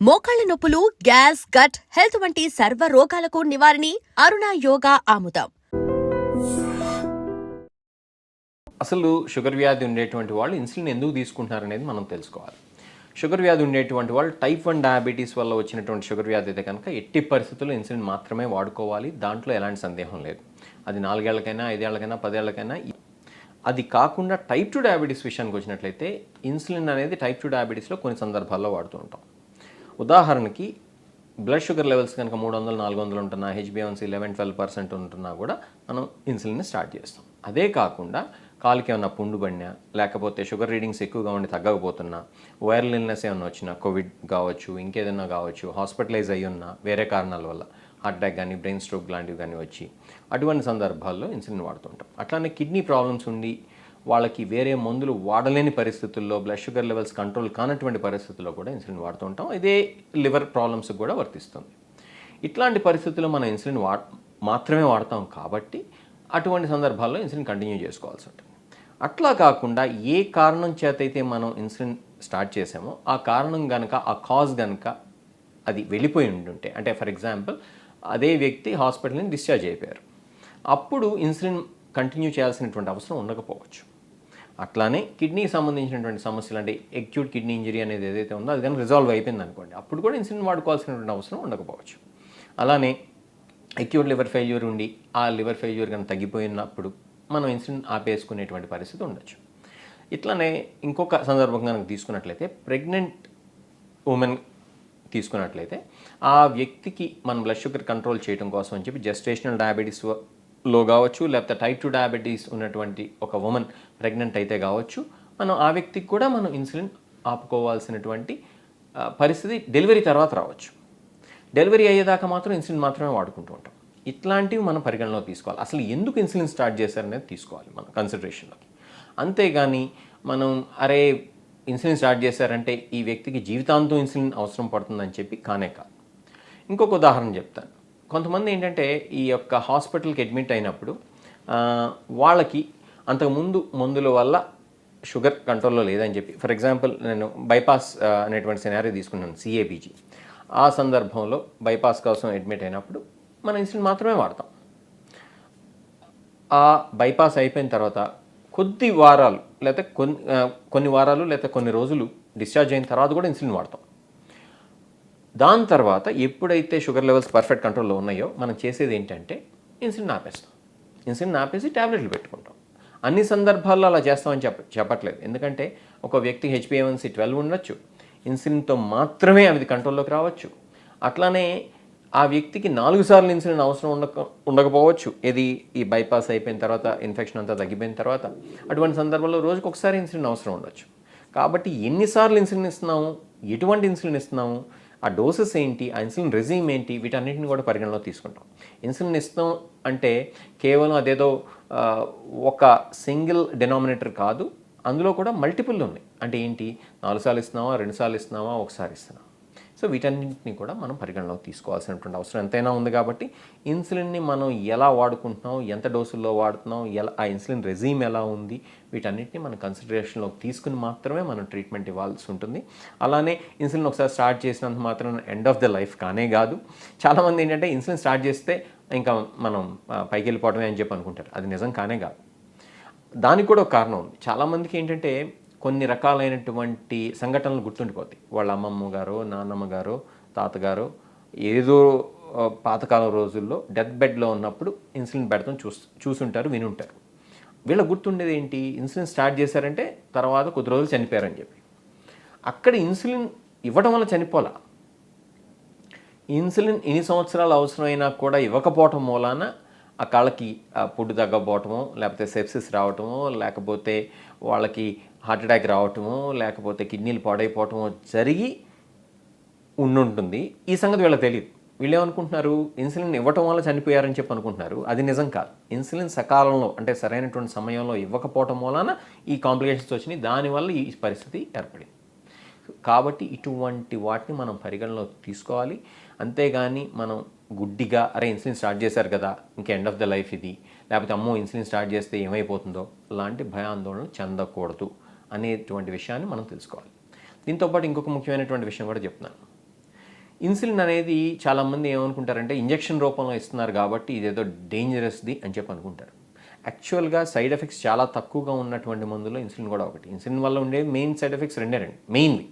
మోకాళ్ళ నొప్పులు gas gut health వంటి సర్వ రోగాలకు నివారణి అరుణ యోగా ఆముదం. అసలు షుగర్ వ్యాధి ఉండేటువంటి వాళ్ళు ఇన్సులిన్ ఎందుకు తీసుకుంటున్నారు అనేది మనం తెలుసుకోవాలి. షుగర్ వ్యాధి ఉండేటువంటి వాళ్ళు టైప్ వన్ డయాబెటీస్ వల్ల వచ్చినటువంటి షుగర్ వ్యాధి అయితే కనుక ఎట్టి పరిస్థితుల్లో ఇన్సులిన్ మాత్రమే వాడుకోవాలి. దాంట్లో ఎలాంటి సందేహం లేదు. అది నాలుగేళ్ళకైనా ఐదేళ్ళకైనా పదేళ్ళకైనా అది కాకుండా టైప్ టూ డయాబెటీస్ విషయానికి వచ్చినట్లయితే ఇన్సులిన్ అనేది టైప్ టూ డయాబెటీస్లో కొన్ని సందర్భాల్లో వాడుతూ ఉంటాం. ఉదాహరణకి బ్లడ్ షుగర్ లెవెల్స్ కనుక మూడు వందలు నాలుగు వందలు ఉంటున్నా హెచ్బిఎన్సీ లెవెన్ ట్వెల్వ్ పర్సెంట్ ఉంటున్నా కూడా మనం ఇన్సులిన్ని స్టార్ట్ చేస్తాం. అదే కాకుండా కాలుకి ఏమైనా పుండు పడినా లేకపోతే షుగర్ రీడింగ్స్ ఎక్కువగా ఉండి తగ్గకపోతున్నా వైరల్ ఇల్నెస్ ఏమైనా వచ్చినా కోవిడ్ కావచ్చు ఇంకేదైనా కావచ్చు హాస్పిటలైజ్ అయ్యి ఉన్నా వేరే కారణాల వల్ల హార్ట్ అటాక్ కానీ బ్రెయిన్ స్ట్రోక్ లాంటివి కానీ వచ్చి అటువంటి సందర్భాల్లో ఇన్సులిన్ వాడుతుంటాం అట్లానే కిడ్నీ ప్రాబ్లమ్స్ ఉండి వాళ్ళకి వేరే మందులు వాడలేని పరిస్థితుల్లో బ్లడ్ షుగర్ లెవెల్స్ కంట్రోల్ కానటువంటి పరిస్థితుల్లో కూడా ఇన్సులిన్ వాడుతూ ఉంటాం. ఇదే లివర్ ప్రాబ్లమ్స్ కూడా వర్తిస్తుంది. ఇట్లాంటి పరిస్థితుల్లో మనం ఇన్సులిన్ వా మాత్రమే వాడతాం కాబట్టి అటువంటి సందర్భాల్లో ఇన్సులిన్ కంటిన్యూ చేసుకోవాల్సి ఉంటుంది. అట్లా కాకుండా ఏ కారణం చేతైతే మనం ఇన్సులిన్ స్టార్ట్ చేసామో ఆ కారణం కనుక ఆ కాజ్ కనుక అది వెళ్ళిపోయి ఉండుంటే అంటే ఫర్ ఎగ్జాంపుల్ అదే వ్యక్తి హాస్పిటల్ని డిశ్చార్జ్ అయిపోయారు. అప్పుడు ఇన్సులిన్ కంటిన్యూ చేయాల్సినటువంటి అవసరం ఉండకపోవచ్చు. అట్లానే కిడ్నీకి సంబంధించినటువంటి సమస్యలు అంటే ఎక్యూట్ కిడ్నీ ఇంజరీ అనేది ఏదైతే ఉందో అది కానీ రిజాల్వ్ అయిపోయింది అనుకోండి అప్పుడు కూడా ఇన్సులిన్ వాడుకోవాల్సినటువంటి అవసరం ఉండకపోవచ్చు. అలానే ఎక్యూట్ లివర్ ఫెయిల్యూర్ ఉండి ఆ లివర్ ఫెయిల్యూర్ కానీ తగ్గిపోయినప్పుడు మనం ఇన్సులిన్ ఆపేసుకునేటువంటి పరిస్థితి ఉండొచ్చు. ఇట్లానే ఇంకొక సందర్భంగా కనుక తీసుకున్నట్లయితే ప్రెగ్నెంట్ ఉమెన్ తీసుకున్నట్లయితే ఆ వ్యక్తికి మనం బ్లడ్ షుగర్ కంట్రోల్ చేయడం కోసం అని చెప్పి జెస్టేషనల్ డయాబెటీస్ లో కావచ్చు లేకపోతే టైప్ టు డయాబెటీస్ ఉన్నటువంటి ఒక ఉమెన్ ప్రెగ్నెంట్ అయితే కావచ్చు మనం ఆ వ్యక్తికి కూడా మనం ఇన్సులిన్ ఆపుకోవాల్సినటువంటి పరిస్థితి డెలివరీ తర్వాత రావచ్చు. డెలివరీ అయ్యేదాకా మాత్రం ఇన్సులిన్ మాత్రమే వాడుకుంటూ ఉంటాం. ఇట్లాంటివి మనం పరిగణలో తీసుకోవాలి. అసలు ఎందుకు ఇన్సులిన్ స్టార్ట్ చేశారనేది తీసుకోవాలి మనం కన్సిడరేషన్లోకి అంతేగాని మనం అరే ఇన్సులిన్ స్టార్ట్ చేశారంటే ఈ వ్యక్తికి జీవితాంతం ఇన్సులిన్ అవసరం పడుతుందని చెప్పి కానే కాదు. ఇంకొక ఉదాహరణ చెప్తాను. కొంతమంది ఏంటంటే ఈ యొక్క హాస్పిటల్కి అడ్మిట్ అయినప్పుడు వాళ్ళకి అంతకుముందు మందుల వల్ల షుగర్ కంట్రోల్లో లేదని చెప్పి ఫర్ ఎగ్జాంపుల్ నేను బైపాస్ అనేటువంటి సినారీ తీసుకున్నాను సిఏబీజీ ఆ సందర్భంలో బైపాస్ కోసం అడ్మిట్ అయినప్పుడు మనం ఇన్సులిన్ మాత్రమే వాడతాం. ఆ బైపాస్ అయిపోయిన తర్వాత కొద్ది వారాలు లేకపోతే కొన్ని కొన్ని వారాలు లేకపోతే కొన్ని రోజులు డిశ్చార్జ్ అయిన తర్వాత కూడా ఇన్సులిన్ వాడతాం. దాని తర్వాత ఎప్పుడైతే షుగర్ లెవెల్స్ పర్ఫెక్ట్ కంట్రోల్లో ఉన్నాయో మనం చేసేది ఏంటంటే ఇన్సులిన్ ఆపేస్తాం. ఇన్సులిన్ ఆపేసి ట్యాబ్లెట్లు పెట్టుకుంటాం. అన్ని సందర్భాల్లో అలా చేస్తామని చెప్ప చెప్పట్లేదు. ఎందుకంటే ఒక వ్యక్తి హెచ్పిఏవన్సీ ట్వెల్వ్ ఉండొచ్చు. ఇన్సులిన్తో మాత్రమే అది కంట్రోల్లోకి రావచ్చు. అట్లానే ఆ వ్యక్తికి నాలుగు సార్లు ఇన్సులిన్ అవసరం ఉండక ఉండకపోవచ్చు. ఇది ఈ బైపాస్ అయిపోయిన తర్వాత ఇన్ఫెక్షన్ అంతా తగ్గిపోయిన తర్వాత అటువంటి సందర్భంలో రోజుకు ఒకసారి ఇన్సులిన్ అవసరం ఉండొచ్చు. కాబట్టి ఎన్నిసార్లు ఇన్సులిన్ ఇస్తున్నాము? ఎటువంటి ఇన్సులిన్ ఇస్తున్నాము? ఆ డోసెస్ ఏంటి? ఆ ఇన్సులిన్ రెజీమ్ ఏంటి? వీటన్నిటిని కూడా పరిగణలో తీసుకుంటాం. ఇన్సులిన్ ఇస్తాం అంటే కేవలం అదేదో ఒక సింగిల్ డినామినేటర్ కాదు. అందులో కూడా మల్టిపుల్ ఉన్నాయి. అంటే ఏంటి? నాలుగు సార్లు ఇస్తున్నావా? రెండు సార్లు ఇస్తున్నావా? ఒకసారి ఇస్తున్నావా? సో వీటన్నింటిని కూడా మనం పరిగణలోకి తీసుకోవాల్సినటువంటి అవసరం ఎంతైనా ఉంది కాబట్టి ఇన్సులిన్ని మనం ఎలా వాడుకుంటున్నాం ఎంత డోసుల్లో వాడుతున్నాం ఎలా ఆ ఇన్సులిన్ రెజీమ్ ఎలా ఉంది వీటన్నిటిని మనం కన్సిడరేషన్లోకి తీసుకుని మాత్రమే మనం ట్రీట్మెంట్ ఇవ్వాల్సి ఉంటుంది. అలానే ఇన్సులిన్ ఒకసారి స్టార్ట్ చేసినంత మాత్రం ఎండ్ ఆఫ్ ద లైఫ్ కానే కాదు. చాలామంది ఏంటంటే ఇన్సులిన్ స్టార్ట్ చేస్తే ఇంకా మనం పైకి వెళ్ళిపోవడమే అని చెప్పి అనుకుంటారు. అది నిజం కానే కాదు. దానికి కూడా ఒక కారణం ఉంది. చాలామందికి ఏంటంటే కొన్ని రకాలైనటువంటి సంఘటనలు గుర్తుండిపోతాయి. వాళ్ళ అమ్మమ్మ గారో నాన్నమ్మ గారో తాతగారో ఏదో పాతకాలం రోజుల్లో డెత్ బెడ్లో ఉన్నప్పుడు ఇన్సులిన్ పెడతాం చూస్ చూసుంటారు వినుంటారు. వీళ్ళ గుర్తుండేది ఏంటి? ఇన్సులిన్ స్టార్ట్ చేశారంటే తర్వాత కొద్ది రోజులు చనిపోయారని చెప్పి. అక్కడ ఇన్సులిన్ ఇవ్వడం వల్ల చనిపోలా? ఇన్సులిన్ ఎన్ని సంవత్సరాలు అవసరమైనా కూడా ఇవ్వకపోవటం మూలాన ఆ కాళ్ళకి ఆ పుడ్డు తగ్గకపోవటమో లేకపోతే సెప్సిస్ రావటమో లేకపోతే వాళ్ళకి హార్ట్ అటాక్ రావటము లేకపోతే కిడ్నీలు పాడైపోవటము జరిగి ఉండుంటుంది. ఈ సంగతి వీళ్ళకి తెలియదు వీళ్ళు ఏమనుకుంటున్నారు ఇన్సులిన్ ఇవ్వటం వల్ల చనిపోయారని చెప్పి అనుకుంటున్నారు. అది నిజం కాదు. ఇన్సులిన్ సకాలంలో అంటే సరైనటువంటి సమయంలో ఇవ్వకపోవటం వలన ఈ కాంప్లికేషన్స్ వచ్చినాయి. దానివల్ల ఈ పరిస్థితి ఏర్పడింది. కాబట్టి ఇటువంటి వాటిని మనం పరిగణలోకి తీసుకోవాలి. అంతేగాని మనం గుడ్డిగా అరే ఇన్సులిన్ స్టార్ట్ చేశారు కదా ఇంకా ఎండ్ ఆఫ్ ద లైఫ్ ఇది లేకపోతే అమ్మో ఇన్సులిన్ స్టార్ట్ చేస్తే ఏమైపోతుందో లాంటి భయాందోళన చెందకూడదు అనేటువంటి విషయాన్ని మనం తెలుసుకోవాలి. దీంతోపాటు ఇంకొక ముఖ్యమైనటువంటి విషయం కూడా చెప్తున్నాను. ఇన్సులిన్ అనేది చాలామంది ఏమనుకుంటారంటే ఇంజెక్షన్ రూపంలో ఇస్తున్నారు కాబట్టి ఇదేదో డేంజరస్ది అని చెప్పి అనుకుంటారు. యాక్చువల్గా సైడ్ ఎఫెక్ట్స్ చాలా తక్కువగా ఉన్నటువంటి మందులో ఇన్సులిన్ కూడా ఒకటి. ఇన్సులిన్ వల్ల ఉండే మెయిన్ సైడ్ ఎఫెక్ట్స్ రెండే రెండు మెయిన్లీ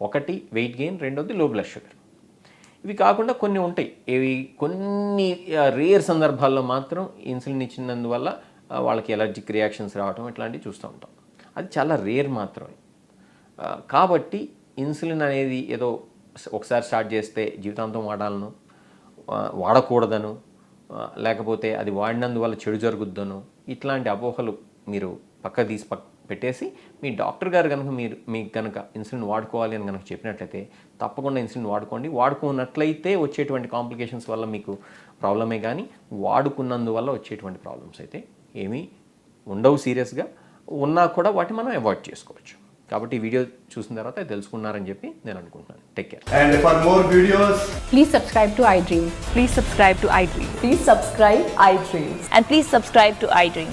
ఒకటి వెయిట్ గెయిన్ రెండోది లో బ్లడ్ షుగర్ ఇవి కాకుండా కొన్ని ఉంటాయి. ఇవి కొన్ని రేర్ సందర్భాల్లో మాత్రం ఇన్సులిన్ ఇచ్చినందువల్ల వాళ్ళకి ఎలర్జిక్ రియాక్షన్స్ రావటం ఇట్లాంటివి చూస్తూ ఉంటాం. అది చాలా రేర్ మాత్రమే. కాబట్టి ఇన్సులిన్ అనేది ఏదో ఒకసారి స్టార్ట్ చేస్తే జీవితాంతం వాడాలను వాడకూడదను లేకపోతే అది వాడినందువల్ల చెడు జరుగుద్దను ఇట్లాంటి అపోహలు మీరు పక్క తీసి పక్క పెట్టేసి మీ డాక్టర్ గారు కనుక మీరు మీకు కనుక ఇన్సులిన్ వాడుకోవాలి అని కనుక చెప్పినట్లయితే తప్పకుండా ఇన్సులిన్ వాడుకోండి వాడుకున్నట్లయితే వచ్చేటువంటి కాంప్లికేషన్స్ వల్ల మీకు ప్రాబ్లమే కానీ వాడుకున్నందువల్ల వచ్చేటువంటి ప్రాబ్లమ్స్ అయితే ఏమీ ఉండవు సీరియస్గా ఉన్నా కూడా వాటిని మనం అవాయిడ్ చేసుకోవచ్చు కాబట్టి ఈ వీడియో చూసిన తర్వాత తెలుసుకున్నారని చెప్పి నేను అనుకుంటున్నాను take care And for more videos, Please subscribe to iDream. Please subscribe to iDream. Please subscribe iDreams. And please subscribe to iDream.